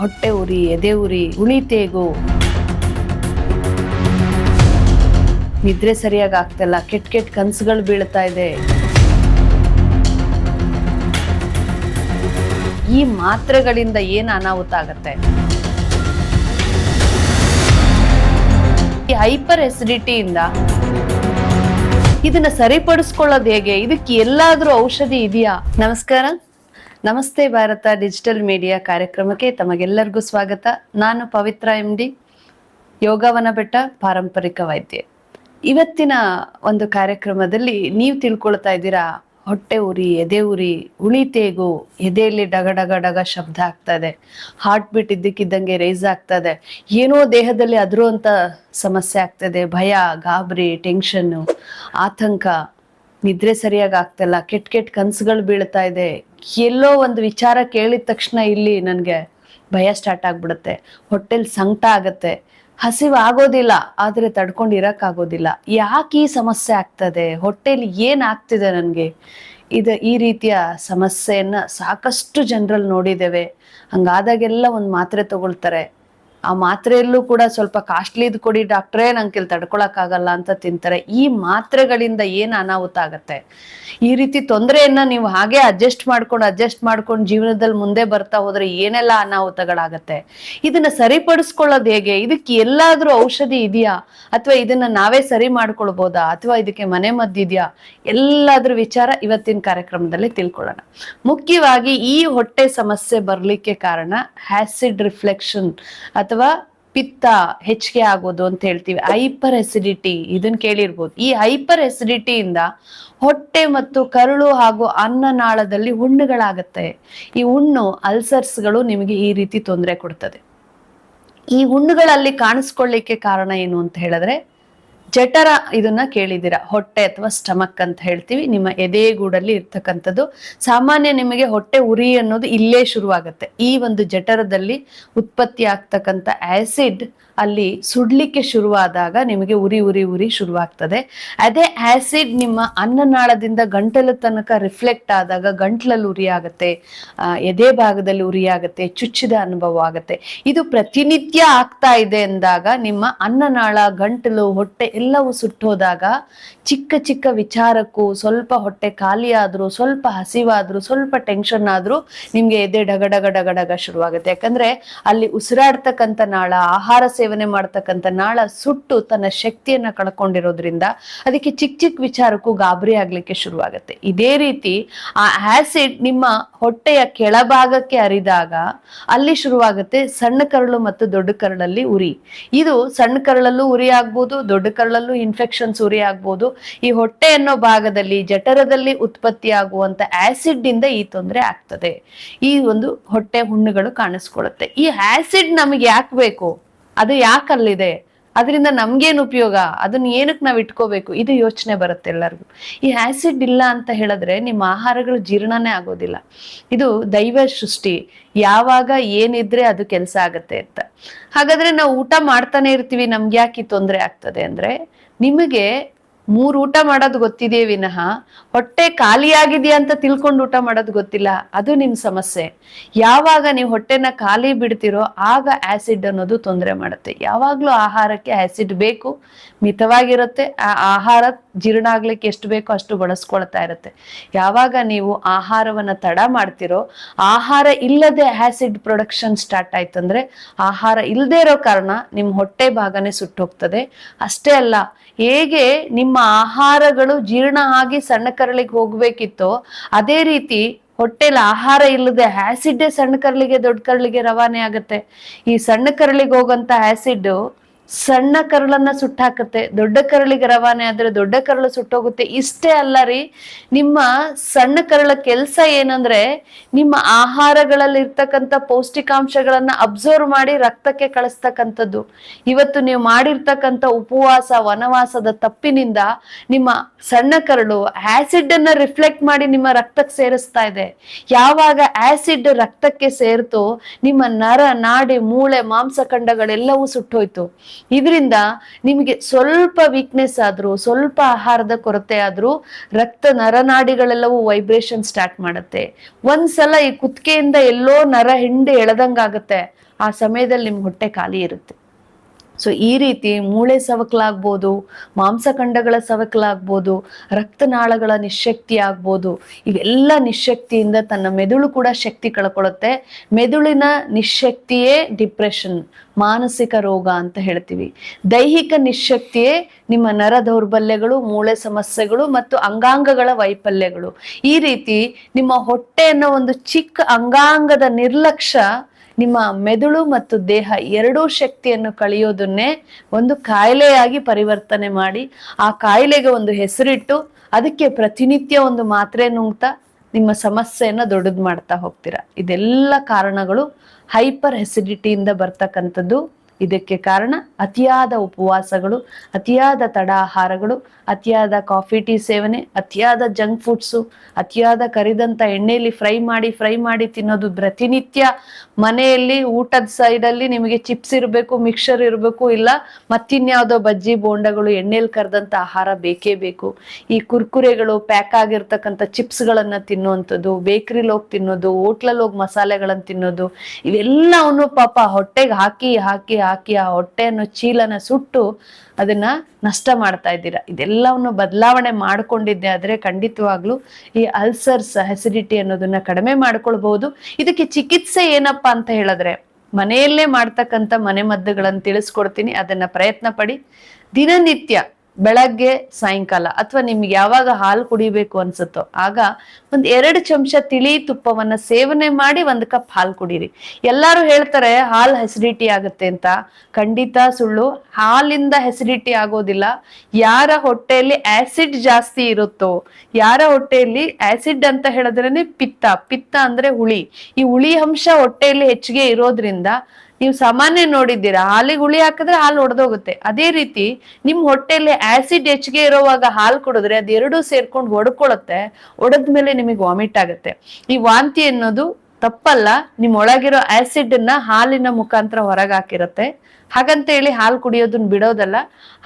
ಹೊಟ್ಟೆ ಉರಿ, ಎದೆ ಉರಿ ಉಳಿ ತೇಗು. ನಿದ್ರೆ ಸರಿಯಾಗಿ ಆಗ್ತಿಲ್ಲ ಕೆಟ್ಟ ಕೆಟ್ಟ ಕನ್ಸುಗಳು ಬೀಳ್ತಾ ಇದೆ. ಈ ಮಾತ್ರೆಗಳಿಂದ ಏನು ಅನಾಹುತ ಆಗತ್ತೆ? ಈ ಹೈಪರ್ ಎಸಿಡಿಟಿಯಿಂದ ಇದನ್ನ ಸರಿಪಡಿಸ್ಕೊಳ್ಳೋದು ಹೇಗೆ? ಇದಕ್ಕೆ ಎಲ್ಲಾದ್ರೂ ಔಷಧಿ ಇದೆಯಾ? ನಮಸ್ಕಾರ. ನಮಸ್ತೆ ಭಾರತ ಡಿಜಿಟಲ್ ಮೀಡಿಯಾ ಕಾರ್ಯಕ್ರಮಕ್ಕೆ ತಮಗೆಲ್ಲರಿಗೂ ಸ್ವಾಗತ. ನಾನು ಪವಿತ್ರ ಎಂ ಡಿ ಯೋಗವನ ಬೆಟ್ಟ ಪಾರಂಪರಿಕ ವೈದ್ಯೆ. ಇವತ್ತಿನ ಒಂದು ಕಾರ್ಯಕ್ರಮದಲ್ಲಿ ನೀವು ತಿಳ್ಕೊಳ್ತಾ ಇದ್ದೀರಾ, ಹೊಟ್ಟೆ ಉರಿ, ಎದೆ ಉರಿ, ಉಳಿ ತೇಗು, ಎದೆಯಲ್ಲಿ ಡಗ ಡಗ ಡಗ ಶಬ್ದ ಆಗ್ತಾ ಇದೆ ಹಾರ್ಟ್ ಬೀಟ್ ಇದ್ದಕ್ಕಿದ್ದಂಗೆ ರೈಸ್ ಆಗ್ತಾ ಇದೆ, ಏನೋ ದೇಹದಲ್ಲಿ ಅದರುವಂತ ಸಮಸ್ಯೆ ಆಗ್ತದೆ ಭಯ, ಗಾಬರಿ ಟೆನ್ಷನ್ನು ಆತಂಕ. ನಿದ್ರೆ ಸರಿಯಾಗಿ ಆಗ್ತಿಲ್ಲ ಕೆಟ್ಟ ಕೆಟ್ಟ ಕನ್ಸುಗಳು ಬೀಳ್ತಾ ಇದೆ. ಎಲ್ಲೋ ಒಂದು ವಿಚಾರ ಕೇಳಿದ ತಕ್ಷಣ ಇಲ್ಲಿ ನನಗೆ ಭಯ ಸ್ಟಾರ್ಟ್ ಆಗ್ಬಿಡುತ್ತೆ. ಹೊಟ್ಟೆಲ್ ಸಂಕಟ ಆಗತ್ತೆ. ಹಸಿವು ಆಗೋದಿಲ್ಲ, ಆದರೆ ತಡ್ಕೊಂಡು ಇರೋಕ್ಕಾಗೋದಿಲ್ಲ ಯಾಕೆ ಈ ಸಮಸ್ಯೆ ಆಗ್ತದೆ? ಹೊಟ್ಟೆಲಿ ಏನ್ ಆಗ್ತಿದೆ ನನಗೆ? ಇದು ಈ ರೀತಿಯ ಸಮಸ್ಯೆಯನ್ನು ಸಾಕಷ್ಟು ಜನರಲ್ಲಿ ನೋಡಿದ್ದೇವೆ. ಹಂಗಾದಾಗೆಲ್ಲ ಒಂದು ಮಾತ್ರೆ ತಗೊಳ್ತಾರೆ. ಆ ಮಾತ್ರೆಯಲ್ಲೂ ಕೂಡ ಸ್ವಲ್ಪ ಕಾಸ್ಟ್ಲಿದ್ ಕೊಡಿ ಡಾಕ್ಟ್ರೇ ನಂಗೆ ತಡ್ಕೊಳಕ್ಕಾಗಲ್ಲ ಅಂತ ತಿಂತಾರೆ. ಈ ಮಾತ್ರೆಗಳಿಂದ ಏನ್ ಅನಾಹುತ ಆಗತ್ತೆ? ಈ ರೀತಿ ತೊಂದರೆಯನ್ನ ನೀವು ಹಾಗೆ ಅಡ್ಜಸ್ಟ್ ಮಾಡ್ಕೊಂಡು ಅಡ್ಜಸ್ಟ್ ಮಾಡ್ಕೊಂಡು ಜೀವನದಲ್ಲಿ ಮುಂದೆ ಬರ್ತಾ ಹೋದ್ರೆ ಏನೆಲ್ಲ ಅನಾಹುತಗಳಾಗತ್ತೆ? ಇದನ್ನ ಸರಿಪಡಿಸ್ಕೊಳ್ಳೋದು ಹೇಗೆ? ಇದಕ್ಕೆ ಎಲ್ಲಾದ್ರೂ ಔಷಧಿ ಇದೆಯಾ? ಅಥವಾ ಇದನ್ನ ನಾವೇ ಸರಿ ಮಾಡ್ಕೊಳ್ಬೋದಾ? ಅಥವಾ ಇದಕ್ಕೆ ಮನೆ ಮದ್ದಿದ್ಯಾ ಎಲ್ಲಾದ್ರೂ ವಿಚಾರ ಇವತ್ತಿನ ಕಾರ್ಯಕ್ರಮದಲ್ಲಿ ತಿಳ್ಕೊಳ್ಳೋಣ. ಮುಖ್ಯವಾಗಿ ಈ ಹೊಟ್ಟೆ ಸಮಸ್ಯೆ ಬರ್ಲಿಕ್ಕೆ ಕಾರಣ ಹ್ಯಾಸಿಡ್ ರಿಫ್ಲೆಕ್ಷನ್ ಅಥವಾ ಪಿತ್ತ ಹೆಚ್ಚಿಗೆ ಆಗೋದು ಅಂತ ಹೇಳ್ತೀವಿ. ಹೈಪರ್ ಎಸಿಡಿಟಿ ಇದನ್ನ ಕೇಳಿರ್ಬೋದು. ಈ ಹೈಪರ್ ಎಸಿಡಿಟಿಯಿಂದ ಹೊಟ್ಟೆ ಮತ್ತು ಕರುಳು ಹಾಗೂ ಅನ್ನನಾಳದಲ್ಲಿ ಹುಣ್ಣುಗಳಾಗತ್ತೆ. ಈ ಹುಣ್ಣು ಅಲ್ಸರ್ಸ್ಗಳು ನಿಮಗೆ ಈ ರೀತಿ ತೊಂದರೆ ಕೊಡ್ತದೆ. ಈ ಹುಣ್ಣುಗಳಲ್ಲಿ ಕಾಣಿಸ್ಕೊಳ್ಳಿಕ್ಕೆ ಕಾರಣ ಏನು ಅಂತ ಹೇಳಿದ್ರೆ ಜಠರ ಇದನ್ನ ಕೇಳಿದಿರ ಹೊಟ್ಟೆ ಅಥವಾ ಸ್ಟಮಕ್ ಅಂತ ಹೇಳ್ತೀವಿ. ನಿಮ್ಮ ಎದೆಗೂಡಲ್ಲಿ ಇರ್ತಕ್ಕಂಥದ್ದು. ಸಾಮಾನ್ಯ ನಿಮಗೆ ಹೊಟ್ಟೆ ಉರಿ ಅನ್ನೋದು ಇಲ್ಲೇ ಶುರುವಾಗುತ್ತೆ. ಈ ಒಂದು ಜಠರದಲ್ಲಿ ಉತ್ಪತ್ತಿ ಆಗ್ತಕ್ಕಂಥ ಆಸಿಡ್ ಅಲ್ಲಿ ಸುಡ್ಲಿಕ್ಕೆ ಶುರುವಾದಾಗ ನಿಮಗೆ ಉರಿ ಉರಿ ಉರಿ ಶುರುವಾಗ್ತದೆ. ಅದೇ ಆಸಿಡ್ ನಿಮ್ಮ ಅನ್ನನಾಳದಿಂದ ಗಂಟಲು ತನಕ ರಿಫ್ಲೆಕ್ಟ್ ಆದಾಗ ಗಂಟ್ಲಲ್ಲಿ ಉರಿ ಆಗುತ್ತೆ ಎದೆ ಭಾಗದಲ್ಲಿ ಉರಿ ಆಗುತ್ತೆ ಚುಚ್ಚಿದ ಅನುಭವ ಆಗುತ್ತೆ. ಇದು ಪ್ರತಿನಿತ್ಯ ಆಗ್ತಾ ಇದೆ ಅಂದಾಗ ನಿಮ್ಮ ಅನ್ನನಾಳ, ಗಂಟಲು, ಹೊಟ್ಟೆ ಎಲ್ಲವೂ ಸುಟ್ಟೋದಾಗ ಚಿಕ್ಕ ಚಿಕ್ಕ ವಿಚಾರಕ್ಕೂ ಸ್ವಲ್ಪ ಹೊಟ್ಟೆ ಖಾಲಿ ಆದ್ರೂ ಸ್ವಲ್ಪ ಹಸಿವಾದ್ರೂ, ಸ್ವಲ್ಪ ಟೆನ್ಷನ್ ಆದ್ರೂ ನಿಮ್ಗೆ ಎದೆ ಡಗಡಗ ಡಗಡಗ ಡಗ ಡಗ ಶುರುವಾಗುತ್ತೆ. ಯಾಕಂದ್ರೆ ಅಲ್ಲಿ ಉಸಿರಾಡ್ತಕ್ಕಂಥ ನಾಳ, ಆಹಾರ ಸೇವನೆ ಮಾಡ್ತಕ್ಕಂಥ ನಾಳ ಸುಟ್ಟು ತನ್ನ ಶಕ್ತಿಯನ್ನ ಕಳ್ಕೊಂಡಿರೋದ್ರಿಂದ ಅದಕ್ಕೆ ಚಿಕ್ಕ ಚಿಕ್ಕ ವಿಚಾರಕ್ಕೂ ಗಾಬರಿ ಆಗ್ಲಿಕ್ಕೆ ಶುರುವಾಗುತ್ತೆ. ಇದೇ ರೀತಿ ಆ ಆಸಿಡ್ ನಿಮ್ಮ ಹೊಟ್ಟೆಯ ಕೆಳಭಾಗಕ್ಕೆ ಹರಿದಾಗ ಅಲ್ಲಿ ಶುರುವಾಗುತ್ತೆ ಸಣ್ಣ ಕರಳು ಮತ್ತು ದೊಡ್ಡ ಕರಳಲ್ಲಿ ಉರಿ. ಇದು ಸಣ್ಣ ಕರಳಲ್ಲೂ ಉರಿ ಆಗ್ಬೋದು, ದೊಡ್ಡ ಕರಳಲ್ಲೂ ಇನ್ಫೆಕ್ಷನ್ ಸುರಿ ಆಗ್ಬೋದು ಈ ಹೊಟ್ಟೆ ಅನ್ನೋ ಭಾಗದಲ್ಲಿ, ಜಠರದಲ್ಲಿ ಉತ್ಪತ್ತಿ ಆಗುವಂತ ಆಸಿಡ್ ಇಂದ ಈ ತೊಂದರೆ ಆಗ್ತದೆ. ಈ ಒಂದು ಹೊಟ್ಟೆ ಹುಣ್ಣುಗಳು ಕಾಣಿಸ್ಕೊಳ್ಳುತ್ತೆ. ಈ ಆಸಿಡ್ ನಮಗೆ ಯಾಕೆ ಬೇಕು? ಅದು ಯಾಕಲ್ಲಿದೆ? ಅದರಿಂದ ನಮ್ಗೇನು ಉಪಯೋಗ? ಅದನ್ನ ಏನಕ್ಕೆ ನಾವು ಇಟ್ಕೋಬೇಕು? ಇದು ಯೋಚನೆ ಬರುತ್ತೆ ಎಲ್ಲರಿಗೂ. ಈ ಆಸಿಡ್ ಇಲ್ಲ ಅಂತ ಹೇಳಿದ್ರೆ ನಿಮ್ಮ ಆಹಾರಗಳು ಜೀರ್ಣನೇ ಆಗೋದಿಲ್ಲ. ಇದು ದೈವ ಸೃಷ್ಟಿ. ಯಾವಾಗ ಏನಿದ್ರೆ ಅದು ಕೆಲಸ ಆಗತ್ತೆ ಅಂತ. ಹಾಗಾದ್ರೆ ನಾವು ಊಟ ಮಾಡ್ತಾನೆ ಇರ್ತೀವಿ ನಮ್ಗೆ ಯಾಕೆ ತೊಂದರೆ ಆಗ್ತದೆ ಅಂದ್ರೆ, ನಿಮಗೆ ಮೂರು ಊಟ ಮಾಡೋದು ಗೊತ್ತಿದೆಯ ವಿನಃ. ಹೊಟ್ಟೆ ಖಾಲಿಯಾಗಿದೆಯಾ ಅಂತ ತಿಳ್ಕೊಂಡು ಊಟ ಮಾಡೋದು ಗೊತ್ತಿಲ್ಲ. ಅದು ನಿಮ್ ಸಮಸ್ಯೆ. ಯಾವಾಗ ನೀವು ಹೊಟ್ಟೆನ ಖಾಲಿ ಬಿಡ್ತಿರೋ ಆಗ ಆಸಿಡ್ ಅನ್ನೋದು ತೊಂದರೆ ಮಾಡುತ್ತೆ. ಯಾವಾಗ್ಲೂ ಆಹಾರಕ್ಕೆ ಆಸಿಡ್ ಬೇಕು, ಮಿತವಾಗಿರುತ್ತೆ. ಆ ಆಹಾರ ಜೀರ್ಣ ಆಗ್ಲಿಕ್ಕೆ ಎಷ್ಟು ಬೇಕೋ ಅಷ್ಟು ಬಳಸ್ಕೊಳ್ತಾ ಇರುತ್ತೆ. ಯಾವಾಗ ನೀವು ಆಹಾರವನ್ನ ತಡ ಮಾಡ್ತಿರೋ, ಆಹಾರ ಇಲ್ಲದೆ ಆಸಿಡ್ ಪ್ರೊಡಕ್ಷನ್ ಸ್ಟಾರ್ಟ್ ಆಯ್ತಂದ್ರೆ ಆಹಾರ ಇಲ್ಲದೆ ಇರೋ ಕಾರಣ ನಿಮ್ ಹೊಟ್ಟೆ ಭಾಗನೇ ಸುಟ್ಟೋಗ್ತದೆ. ಅಷ್ಟೇ ಅಲ್ಲ, ಹೇಗೆ ನಿಮ್ಮ ಆಹಾರಗಳು ಜೀರ್ಣ ಆಗಿ ಸಣ್ಣ ಕರಳಿಗೆ ಹೋಗ್ಬೇಕಿತ್ತೋ, ಅದೇ ರೀತಿ ಹೊಟ್ಟೆಲಿ ಆಹಾರ ಇಲ್ಲದೆ ಆಸಿಡ್ ಸಣ್ಣ ಕರಳಿಗೆ ದೊಡ್ಡ ಕರಳಿಗೆ ರವಾನೆ ಆಗುತ್ತೆ. ಈ ಸಣ್ಣ ಕರಳಿಗೆ ಹೋಗಂತ ಆಸಿಡ್ ಸಣ್ಣ ಕರುಳನ್ನ ಸುಟ್ಟಾಕತ್ತೆ, ದೊಡ್ಡ ಕರಳಿಗೆ ರವಾನೆ ಆದ್ರೆ ದೊಡ್ಡ ಕರಳು ಸುಟ್ಟೋಗುತ್ತೆ. ಇಷ್ಟೇ ಅಲ್ಲ ರೀ, ನಿಮ್ಮ ಸಣ್ಣ ಕರಳ ಕೆಲಸ ಏನಂದ್ರೆ ನಿಮ್ಮ ಆಹಾರಗಳಲ್ಲಿ ಇರ್ತಕ್ಕಂಥ ಪೌಷ್ಟಿಕಾಂಶಗಳನ್ನ ಅಬ್ಸರ್ವ್ ಮಾಡಿ ರಕ್ತಕ್ಕೆ ಕಳಿಸ್ತಕ್ಕಂಥದ್ದು. ಇವತ್ತು ನೀವು ಮಾಡಿರ್ತಕ್ಕಂಥ ಉಪವಾಸ, ವನವಾಸದ ತಪ್ಪಿನಿಂದ ನಿಮ್ಮ ಸಣ್ಣ ಕರಳು ಆಸಿಡ್ ಅನ್ನ ರಿಫ್ಲೆಕ್ಟ್ ಮಾಡಿ ನಿಮ್ಮ ರಕ್ತಕ್ಕೆ ಸೇರಿಸ್ತಾ ಇದೆ. ಯಾವಾಗ ಆಸಿಡ್ ರಕ್ತಕ್ಕೆ ಸೇರ್ತು, ನಿಮ್ಮ ನರ, ನಾಡಿ, ಮೂಳೆ, ಮಾಂಸಖಂಡಗಳೆಲ್ಲವೂ ಸುಟ್ಟೋಯ್ತು. ಇದರಿಂದ ನಿಮಗೆ ಸ್ವಲ್ಪ ವೀಕ್ನೆಸ್ ಆದ್ರೂ, ಸ್ವಲ್ಪ ಆಹಾರದ ಕೊರತೆ ಆದ್ರೂ, ರಕ್ತ ನರನಾಡಿಗಳೆಲ್ಲವೂ ವೈಬ್ರೇಷನ್ ಸ್ಟಾರ್ಟ್ ಮಾಡುತ್ತೆ. ಒಂದ್ಸಲ ಈ ಕುತ್ತಿಗೆಯಿಂದ ಎಲ್ಲೋ ನರ ಹಿಂಡಿ ಎಳೆದಂಗಾಗತ್ತೆ. ಆ ಸಮಯದಲ್ಲಿ ನಿಮ್ಗೆ ಹೊಟ್ಟೆ ಖಾಲಿ ಇರುತ್ತೆ. ಸೊ ಈ ರೀತಿ ಮೂಳೆ ಸವಕಲಾಗ್ಬೋದು ಮಾಂಸಖಂಡಗಳ ಸವಕಲಾಗ್ಬೋದು, ರಕ್ತನಾಳಗಳ ನಿಶಕ್ತಿ ಆಗ್ಬೋದು ಇವೆಲ್ಲ ನಿಶಕ್ತಿಯಿಂದ ತನ್ನ ಮೆದುಳು ಕೂಡ ಶಕ್ತಿ ಕಳ್ಕೊಳ್ಳುತ್ತೆ. ಮೆದುಳಿನ ನಿಶಕ್ತಿಯೇ ಡಿಪ್ರೆಷನ್, ಮಾನಸಿಕ ರೋಗ ಅಂತ ಹೇಳ್ತೀವಿ. ದೈಹಿಕ ನಿಶಕ್ತಿಯೇ ನಿಮ್ಮ ನರ ದೌರ್ಬಲ್ಯಗಳು, ಮೂಳೆ ಸಮಸ್ಯೆಗಳು ಮತ್ತು ಅಂಗಾಂಗಗಳ ವೈಫಲ್ಯಗಳು. ಈ ರೀತಿ ನಿಮ್ಮ ಹೊಟ್ಟೆ ಅನ್ನೋ ಒಂದು ಚಿಕ್ಕ ಅಂಗಾಂಗದ ನಿರ್ಲಕ್ಷ್ಯ ನಿಮ್ಮ ಮೆದುಳು ಮತ್ತು ದೇಹ ಎರಡೂ ಶಕ್ತಿಯನ್ನು ಕಳೆಯೋದನ್ನೇ ಒಂದು ಕಾಯಿಲೆಯಾಗಿ ಪರಿವರ್ತನೆ ಮಾಡಿ, ಆ ಕಾಯಿಲೆಗೆ ಒಂದು ಹೆಸರಿಟ್ಟು, ಅದಕ್ಕೆ ಪ್ರತಿನಿತ್ಯ ಒಂದು ಮಾತ್ರೆ ನುಂಗ್ತಾ ನಿಮ್ಮ ಸಮಸ್ಯೆಯನ್ನ ದೊಡ್ಡದು ಮಾಡ್ತಾ ಹೋಗ್ತೀರಾ. ಇದೆಲ್ಲ ಕಾರಣಗಳು ಹೈಪರ್ ಹೆಸಿಡಿಟಿಯಿಂದ ಬರ್ತಕ್ಕಂಥದ್ದು. ಇದಕ್ಕೆ ಕಾರಣ ಅತಿಯಾದ ಉಪವಾಸಗಳು, ಅತಿಯಾದ ತಡ ಆಹಾರಗಳು ಅತಿಯಾದ ಕಾಫಿ, ಟೀ ಸೇವನೆ, ಅತಿಯಾದ ಜಂಕ್ ಫುಡ್ಸು, ಅತಿಯಾದ ಕರಿದಂತ ಎಣ್ಣೆಯಲ್ಲಿ ಫ್ರೈ ಮಾಡಿ ಫ್ರೈ ಮಾಡಿ ತಿನ್ನೋದು ಪ್ರತಿನಿತ್ಯ. ಮನೆಯಲ್ಲಿ ಊಟದ ಸೈಡಲ್ಲಿ ನಿಮಗೆ ಚಿಪ್ಸ್ ಇರಬೇಕು ಮಿಕ್ಸರ್ ಇರಬೇಕು, ಇಲ್ಲ ಮತ್ತಿನ್ಯಾವುದೋ ಬಜ್ಜಿ, ಬೋಂಡಗಳು, ಎಣ್ಣೆಯಲ್ಲಿ ಕರೆದಂತ ಆಹಾರ ಬೇಕೇ ಬೇಕು. ಈ ಕುರ್ಕುರೆಗಳು ಪ್ಯಾಕ್ ಆಗಿರ್ತಕ್ಕಂಥ ಚಿಪ್ಸ್ಗಳನ್ನು ತಿನ್ನುವಂಥದ್ದು, ಬೇಕರಿಲಿ ಹೋಗಿ ತಿನ್ನೋದು, ಹೋಟ್ಲಲ್ಲಿ ಹೋಗಿ ಮಸಾಲೆಗಳನ್ನ ತಿನ್ನೋದು, ಇವೆಲ್ಲವನ್ನು ಪಾಪ ಹೊಟ್ಟೆಗೆ ಹಾಕಿ ಹಾಕಿ ಹಾಕಿ ಆ ಹೊಟ್ಟೆಯನ್ನು ಚೀಲನ ಸುಟ್ಟು ಅದನ್ನ ನಷ್ಟ ಮಾಡ್ತಾ ಇದ್ದೀರಾ? ಇದೆಲ್ಲವನ್ನು ಬದಲಾವಣೆ ಮಾಡ್ಕೊಂಡಿದ್ದೆ ಆದ್ರೆ ಖಂಡಿತವಾಗ್ಲೂ ಈ ಅಲ್ಸರ್ಸ್ ಹೆಸಿಡಿಟಿ ಅನ್ನೋದನ್ನ ಕಡಿಮೆ ಮಾಡ್ಕೊಳ್ಬಹುದು. ಇದಕ್ಕೆ ಚಿಕಿತ್ಸೆ ಏನಪ್ಪಾ ಅಂತ ಹೇಳಿದ್ರೆ, ಮನೆಯಲ್ಲೇ ಮಾಡ್ತಕ್ಕಂಥ ಮನೆ ಮದ್ದುಗಳನ್ನು ತಿಳಿಸ್ಕೊಡ್ತೀನಿ, ಅದನ್ನ ಪ್ರಯತ್ನ ಪಡಿ. ದಿನನಿತ್ಯ ಬೆಳಗ್ಗೆ, ಸಾಯಂಕಾಲ ಅಥವಾ ನಿಮ್ಗೆ ಯಾವಾಗ ಹಾಲು ಕುಡಿಬೇಕು ಅನ್ಸುತ್ತೋ ಆಗ ಒಂದ್ ಎರಡು ಚಮಚ ತಿಳಿ ತುಪ್ಪವನ್ನ ಸೇವನೆ ಮಾಡಿ ಒಂದ್ ಕಪ್ ಹಾಲು ಕುಡೀರಿ. ಎಲ್ಲಾರು ಹೇಳ್ತಾರೆ ಹಾಲು ಹೆಸಿಡಿಟಿ ಆಗುತ್ತೆ ಅಂತ. ಖಂಡಿತ ಸುಳ್ಳು. ಹಾಲಿಂದ ಹೆಸಿಡಿಟಿ ಆಗೋದಿಲ್ಲ. ಯಾರ ಹೊಟ್ಟೆಯಲ್ಲಿ ಆಸಿಡ್ ಜಾಸ್ತಿ ಇರುತ್ತೋ, ಯಾರ ಹೊಟ್ಟೆಯಲ್ಲಿ ಆಸಿಡ್ ಅಂತ ಹೇಳಿದ್ರೇನೆ ಪಿತ್ತ. ಪಿತ್ತ ಅಂದ್ರೆ ಹುಳಿ. ಈ ಹುಳಿ ಅಂಶ ಹೊಟ್ಟೆಯಲ್ಲಿ ಹೆಚ್ಚಿಗೆ ಇರೋದ್ರಿಂದ ನೀವು ಸಾಮಾನ್ಯ ನೋಡಿದ್ದೀರಾ, ಹಾಲಿಗೆ ಹುಳಿ ಹಾಕಿದ್ರೆ ಹಾಲು ಒಡೆದೋಗುತ್ತೆ. ಅದೇ ರೀತಿ ನಿಮ್ ಹೊಟ್ಟೆಯಲ್ಲಿ ಆಸಿಡ್ ಹೆಚ್ಚಿಗೆ ಇರೋವಾಗ ಹಾಲು ಕುಡಿದ್ರೆ ಅದೆರಡೂ ಸೇರ್ಕೊಂಡು ಒಡ್ಕೊಳುತ್ತೆ ಒಡೆದ್ಮೇಲೆ ನಿಮಗೆ ವಾಮಿಟ್ ಆಗುತ್ತೆ. ಈ ವಾಂತಿ ಅನ್ನೋದು ತಪ್ಪಲ್ಲ ನಿಮ್ ಒಳಗಿರೋ ಆಸಿಡ್ ಅನ್ನ ಹಾಲಿನ ಮುಖಾಂತರ ಹೊರಗೆ ಹಾಕಿರುತ್ತೆ. ಹಾಗಂತ ಹೇಳಿ ಹಾಲು ಕುಡಿಯೋದನ್ನ ಬಿಡೋದಲ್ಲ,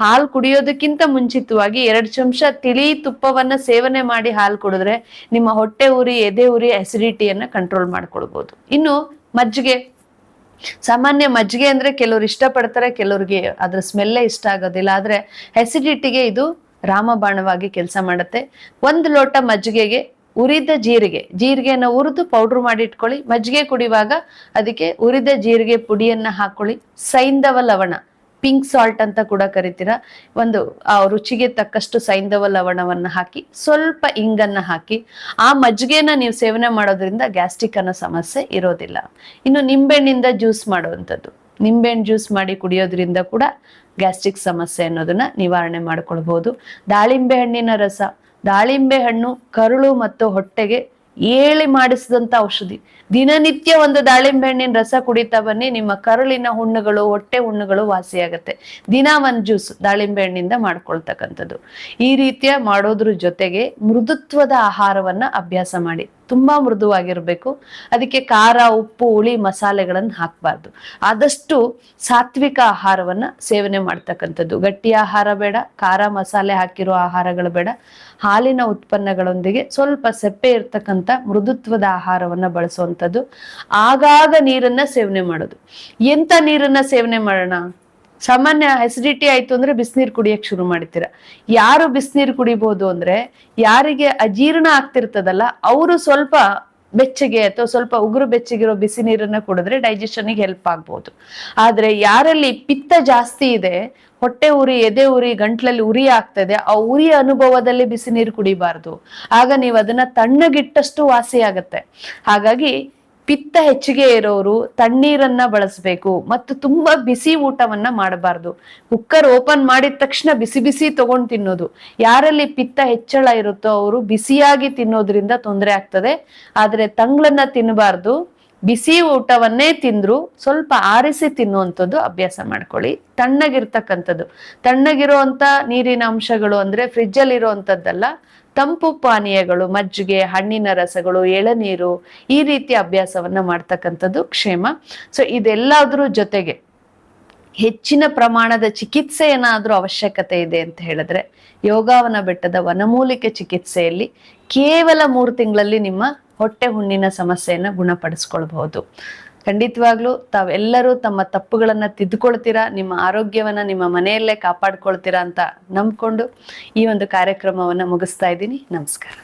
ಹಾಲು ಕುಡಿಯೋದಕ್ಕಿಂತ ಮುಂಚಿತವಾಗಿ ಎರಡು ಚಮಚ ತಿಳಿ ತುಪ್ಪವನ್ನ ಸೇವನೆ ಮಾಡಿ ಹಾಲು ಕುಡಿದ್ರೆ ನಿಮ್ಮ ಹೊಟ್ಟೆ ಉರಿ, ಎದೆ ಉರಿ ಅಸಿಡಿಟಿಯನ್ನ ಕಂಟ್ರೋಲ್ ಮಾಡ್ಕೊಳ್ಬಹುದು ಇನ್ನು ಮಜ್ಜಿಗೆ. ಸಾಮಾನ್ಯ ಮಜ್ಜಿಗೆ ಅಂದ್ರೆ ಕೆಲವ್ರು ಇಷ್ಟಪಡ್ತಾರೆ, ಕೆಲವ್ರಿಗೆ ಅದ್ರ ಸ್ಮೆಲ್ಲೇ ಇಷ್ಟ ಆಗೋದಿಲ್ಲ. ಆದ್ರೆ ಹೆಸಿಡಿಟಿಗೆ ಇದು ರಾಮಬಾಣವಾಗಿ ಕೆಲಸ ಮಾಡುತ್ತೆ. ಒಂದು ಲೋಟ ಮಜ್ಜಿಗೆಗೆ ಉರಿದ ಜೀರಿಗೆ ಜೀರಿಗೆನ ಉರಿದು ಪೌಡರ್ ಮಾಡಿ ಇಟ್ಕೊಳ್ಳಿ. ಮಜ್ಜಿಗೆ ಕುಡಿಯುವಾಗ ಅದಕ್ಕೆ ಉರಿದ ಜೀರಿಗೆ ಪುಡಿಯನ್ನ ಹಾಕೊಳ್ಳಿ. ಸೈಂಧವ ಲವಣ. ಪಿಂಕ್ ಸಾಲ್ಟ್ ಅಂತ ಕೂಡ ಕರಿತೀರ? ಒಂದು, ಆ ರುಚಿಗೆ ತಕ್ಕಷ್ಟು ಸೈಂಧವ ಲವಣವನ್ನ ಹಾಕಿ, ಸ್ವಲ್ಪ ಇಂಗನ್ನ ಹಾಕಿ, ಆ ಮಜ್ಜಿಗೆನ ನೀವು ಸೇವನೆ ಮಾಡೋದ್ರಿಂದ ಗ್ಯಾಸ್ಟ್ರಿಕ್ ಅನ್ನೋ ಸಮಸ್ಯೆ ಇರೋದಿಲ್ಲ. ಇನ್ನು ನಿಂಬೆಹಣ್ಣಿಂದ ಜ್ಯೂಸ್ ಮಾಡುವಂಥದ್ದು. ನಿಂಬೆಹಣ್ಣು ಜ್ಯೂಸ್ ಮಾಡಿ ಕುಡಿಯೋದ್ರಿಂದ ಕೂಡ ಗ್ಯಾಸ್ಟ್ರಿಕ್ ಸಮಸ್ಯೆ ಅನ್ನೋದನ್ನ ನಿವಾರಣೆ ಮಾಡ್ಕೊಳ್ಬಹುದು ದಾಳಿಂಬೆ ಹಣ್ಣಿನ ರಸ. ದಾಳಿಂಬೆ ಹಣ್ಣು ಕರುಳು ಮತ್ತು ಹೊಟ್ಟೆಗೆ ಏಳಿ ಮಾಡಿಸಿದಂತ ಔಷಧಿ. ದಿನನಿತ್ಯ ಒಂದು ದಾಳಿಂಬೆ ಹಣ್ಣಿನ ರಸ ಕುಡಿತಾ ಬನ್ನಿ, ನಿಮ್ಮ ಕರುಳಿನ ಹುಣ್ಣುಗಳು, ಹೊಟ್ಟೆ ಹುಣ್ಣುಗಳು ವಾಸಿಯಾಗತ್ತೆ. ದಿನ ಒಂದ್ ಜ್ಯೂಸ್ ದಾಳಿಂಬೆ ಹಣ್ಣಿಂದ ಮಾಡ್ಕೊಳ್ತಕ್ಕಂಥದ್ದು. ಈ ರೀತಿಯ ಮಾಡೋದ್ರ ಜೊತೆಗೆ ಮೃದುತ್ವದ ಆಹಾರವನ್ನ ಅಭ್ಯಾಸ ಮಾಡಿ. ತುಂಬಾ ಮೃದುವಾಗಿರ್ಬೇಕು. ಅದಕ್ಕೆ ಖಾರ, ಉಪ್ಪು, ಹುಳಿ ಮಸಾಲೆಗಳನ್ನು ಹಾಕಬಾರ್ದು. ಆದಷ್ಟು ಸಾತ್ವಿಕ ಆಹಾರವನ್ನ ಸೇವನೆ ಮಾಡ್ತಕ್ಕಂಥದ್ದು. ಗಟ್ಟಿ ಆಹಾರ ಬೇಡ, ಖಾರ ಮಸಾಲೆ ಹಾಕಿರೋ ಆಹಾರಗಳು ಬೇಡ. ಹಾಲಿನ ಉತ್ಪನ್ನಗಳೊಂದಿಗೆ ಸ್ವಲ್ಪ ಸೆಪ್ಪೆ ಇರ್ತಕ್ಕಂಥ ಮೃದುತ್ವದ ಆಹಾರವನ್ನ ಬಳಸುವಂಥದ್ದು ಆಗಾಗ ನೀರನ್ನ ಸೇವನೆ ಮಾಡೋದು. ಎಂತ ನೀರನ್ನ ಸೇವನೆ ಮಾಡೋಣ? ಸಾಮಾನ್ಯ ಅಸಿಡಿಟಿ ಆಯ್ತು ಅಂದ್ರೆ ಬಿಸಿನೀರು ಕುಡಿಯಕ್ ಶುರು ಮಾಡ್ತೀರಾ. ಯಾರು ಬಿಸಿನೀರು ಕುಡಿಬಹುದು ಅಂದ್ರೆ ಯಾರಿಗೆ ಅಜೀರ್ಣ ಆಗ್ತಿರ್ತದಲ್ಲ, ಅವರು ಸ್ವಲ್ಪ ಬೆಚ್ಚಗೆ ಅಥವಾ ಸ್ವಲ್ಪ ಉಗುರು ಬೆಚ್ಚಗಿರೋ ಬಿಸಿ ನೀರನ್ನ ಕುಡಿದ್ರೆ ಡೈಜೆಷನ್ಗೆ ಹೆಲ್ಪ್ ಆಗ್ಬೋದು. ಆದ್ರೆ ಯಾರಲ್ಲಿ ಪಿತ್ತ ಜಾಸ್ತಿ ಇದೆ, ಹೊಟ್ಟೆ ಉರಿ, ಎದೆ ಉರಿ, ಗಂಟ್ಲಲ್ಲಿ ಉರಿ ಆಗ್ತದೆ, ಆ ಉರಿ ಅನುಭವದಲ್ಲಿ ಬಿಸಿ ನೀರು ಕುಡಿಬಾರ್ದು. ಆಗ ನೀವು ಅದನ್ನ ತಣ್ಣಗಿಟ್ಟಷ್ಟು ವಾಸಿ ಆಗತ್ತೆ. ಹಾಗಾಗಿ ಪಿತ್ತ ಹೆಚ್ಚಿಗೆ ಇರೋರು ತಣ್ಣೀರನ್ನ ಬಳಸಬೇಕು ಮತ್ತು ತುಂಬಾ ಬಿಸಿ ಊಟವನ್ನ ಮಾಡಬಾರ್ದು. ಕುಕ್ಕರ್ ಓಪನ್ ಮಾಡಿದ ತಕ್ಷಣ ಬಿಸಿ ಬಿಸಿ ತಗೊಂಡ್ ತಿನ್ನೋದು. ಯಾರಲ್ಲಿ ಪಿತ್ತ ಹೆಚ್ಚಳ ಇರುತ್ತೋ ಅವರು ಬಿಸಿಯಾಗಿ ತಿನ್ನೋದ್ರಿಂದ ತೊಂದರೆ ಆಗ್ತದೆ. ಆದ್ರೆ ತಂಗ್ಳನ್ನ ತಿನ್ನಬಾರ್ದು. ಬಿಸಿ ಊಟವನ್ನೇ ತಿಂದ್ರು ಸ್ವಲ್ಪ ಆರಿಸಿ ತಿನ್ನುವಂಥದ್ದು ಅಭ್ಯಾಸ ಮಾಡ್ಕೊಳ್ಳಿ. ತಣ್ಣಗಿರ್ತಕ್ಕಂಥದ್ದು. ತಣ್ಣಗಿರುವಂತ ನೀರಿನ ಅಂಶಗಳು ಅಂದ್ರೆ ಫ್ರಿಜ್ ಅಲ್ಲಿ ಇರುವಂತದ್ದಲ್ಲ ತಂಪು ಪಾನೀಯಗಳು, ಮಜ್ಜಿಗೆ, ಹಣ್ಣಿನ ರಸಗಳು, ಎಳನೀರು ಈ ರೀತಿಯ ಅಭ್ಯಾಸವನ್ನ ಮಾಡ್ತಕ್ಕಂಥದ್ದು ಕ್ಷೇಮ. ಸೊ ಇದೆಲ್ಲದರ ಜೊತೆಗೆ ಹೆಚ್ಚಿನ ಪ್ರಮಾಣದ ಚಿಕಿತ್ಸೆ ಏನಾದ್ರೂ ಅವಶ್ಯಕತೆ ಇದೆ ಅಂತ ಹೇಳಿದ್ರೆ ಯೋಗಾವನ ಬೆಟ್ಟದ ವನಮೂಲಿಕೆ ಚಿಕಿತ್ಸೆಯಲ್ಲಿ ಕೇವಲ ಮೂರು ತಿಂಗಳಲ್ಲಿ ನಿಮ್ಮ ಹೊಟ್ಟೆ ಹುಣ್ಣಿನ ಸಮಸ್ಯೆಯನ್ನ ಗುಣಪಡಿಸ್ಕೊಳ್ಬಹುದು. ಖಂಡಿತವಾಗ್ಲೂ ತಾವೆಲ್ಲರೂ ತಮ್ಮ ತಪ್ಪುಗಳನ್ನ ತಿದ್ದುಕೊಳ್ತೀರಾ, ನಿಮ್ಮ ಆರೋಗ್ಯವನ್ನ ನಿಮ್ಮ ಮನೆಯಲ್ಲೇ ಕಾಪಾಡ್ಕೊಳ್ತೀರಾ ಅಂತ ನಂಬ್ಕೊಂಡು ಈ ಒಂದು ಕಾರ್ಯಕ್ರಮವನ್ನ ಮುಗಿಸ್ತಾ ಇದ್ದೀನಿ. ನಮಸ್ಕಾರ.